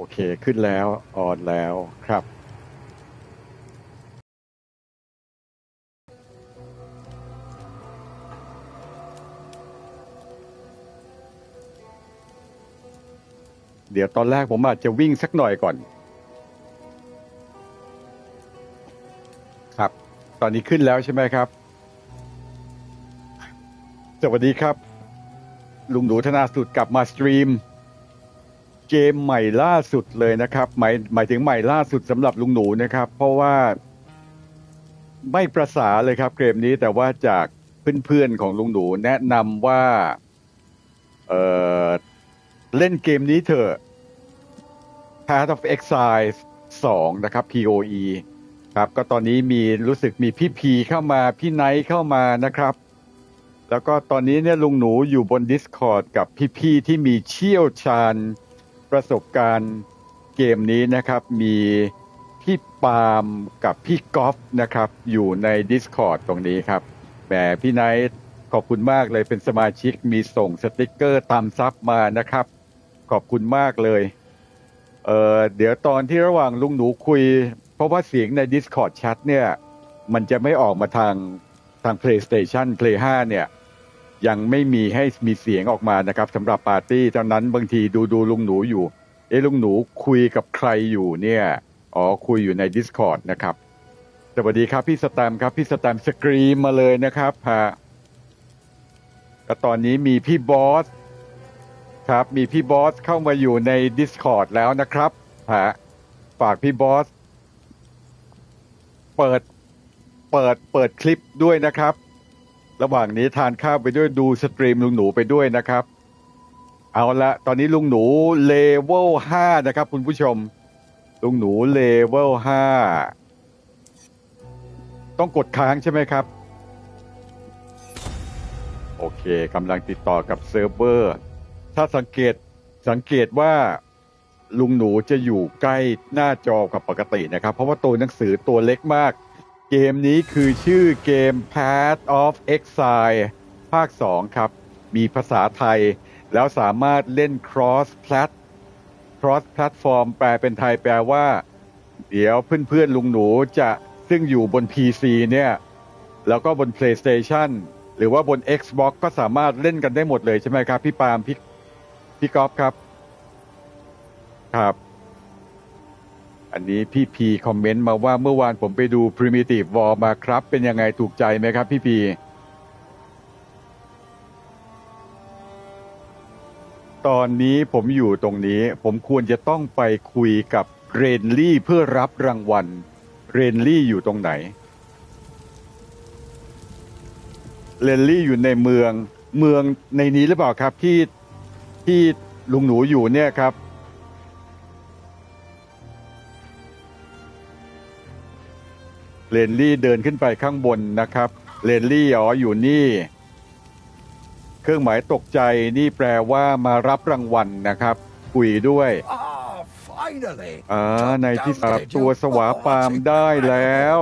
โอเค ขึ้นแล้วออนแล้วครับเดี๋ยวตอนแรกผมอาจจะวิ่งสักหน่อยก่อน ครับ ตอนนี้ขึ้นแล้วใช่ไหมครับ สวัสดีครับ ลุงหนูธนาสุดกลับมาสตรีม เกมใหม่ล่าสุดเลยนะครับ หมายหมายถึงใหม่ล่าสุดสำหรับลุงหนูนะครับ เพราะว่าไม่ประสาเลยครับเกมนี้แต่ว่าจากเพื่อนๆของลุงหนูแนะนำว่าเออเล่นเกมนี้เถอะ Path of Exile 2 นะครับ POE ครับ ก็ตอนนี้มีรู้สึกมีพี่พีเข้ามาพี่ไนท์เข้ามานะครับ แล้วก็ตอนนี้เนี่ยลุงหนูอยู่บน Discord กับพี่ๆที่มีเชี่ยวชาญ ประสบการณ์เกมนี้นะครับมีพี่ปาล์มกับพี่ก๊อฟนะครับ อยู่ใน Discord ตรงนี้ครับแหมพี่ไนท์ขอบคุณมากเลยเป็นสมาชิกมีส่งสติกเกอร์ตามซับมานะครับ ขอบคุณมากเลยเออเดี๋ยวตอนที่ระหว่างลุงหนูคุย เพราะว่าเสียงใน Discord Chat เนี่ย มันจะไม่ออกมาทางทาง PlayStation Play 5 เนี่ย ยังไม่มีให้มีเสียงออกมานะครับสำหรับปาร์ตี้ตอนนั้นบางทีดูดูลุงหนูอยู่ เอ๊ะลุงหนูคุยกับใครอยู่เนี่ยอ๋อคุยอยู่ใน Discord นะครับสวัสดีครับพี่สแตมครับพี่สแตมสกรีมมาเลยนะครับฮะก็ตอนนี้มีพี่บอสครับมีพี่บอสเข้ามาอยู่ใน Discord แล้วนะครับฮะฝากพี่บอสเปิดเปิดเปิดคลิปด้วยนะครับ ระหว่างนี้ทานข้าวไปด้วยดูสตรีมลุงหนูไปด้วยนะครับ เอาละตอนนี้ลุงหนูเลเวลห้านะครับ คุณผู้ชม ลุงหนูเลเวลห้าต้องกดค้างใช่ไหมครับ โอเคกำลังติดต่อกับเซิร์ฟเวอร์ ถ้าสังเกตสังเกตว่าลุงหนูจะอยู่ใกล้หน้าจอกับปกตินะครับ เพราะว่าตัวหนังสือตัวเล็กมาก เกมนี้คือชื่อเกม Path of Exile ภาค 2 ครับ มีภาษาไทย แล้วสามารถเล่น cross plat cross platform แปลเป็นไทยแปลว่า เดี๋ยวเพื่อนๆ ลุงหนูจะซึ่งอยู่บน PC เนี่ย แล้วก็บน PlayStation หรือว่าบน Xbox ก็สามารถเล่นกันได้หมดเลยใช่ไหมครับ พี่ปาล์มพี่พี่ก๊อฟครับ ครับ อันนี้พี่พีคอมเมนต์มาว่าเมื่อวานผมไปดู Primitive War มาครับ เป็นยังไงถูกใจไหมครับพี่พีตอนนี้ผมอยู่ตรงนี้ผมควรจะต้องไปคุยกับเรนลี่เพื่อรับรางวัล เรนลี่อยู่ตรงไหน เรนลี่อยู่ในเมืองเมืองในนี้หรือเปล่าครับที่ที่ลุงหนูอยู่เนี่ยครับ เรนลี่เดินขึ้นไปข้างบนนะครับเรนลี่อ๋ออยู่นี่ เครื่องหมายตกใจนี่แปลว่ามารับรางวัลนะครับ คุยด้วย Ah, finally! อ่า Top ในที่ down สับ stage. ตัวสวาปามได้แล้ว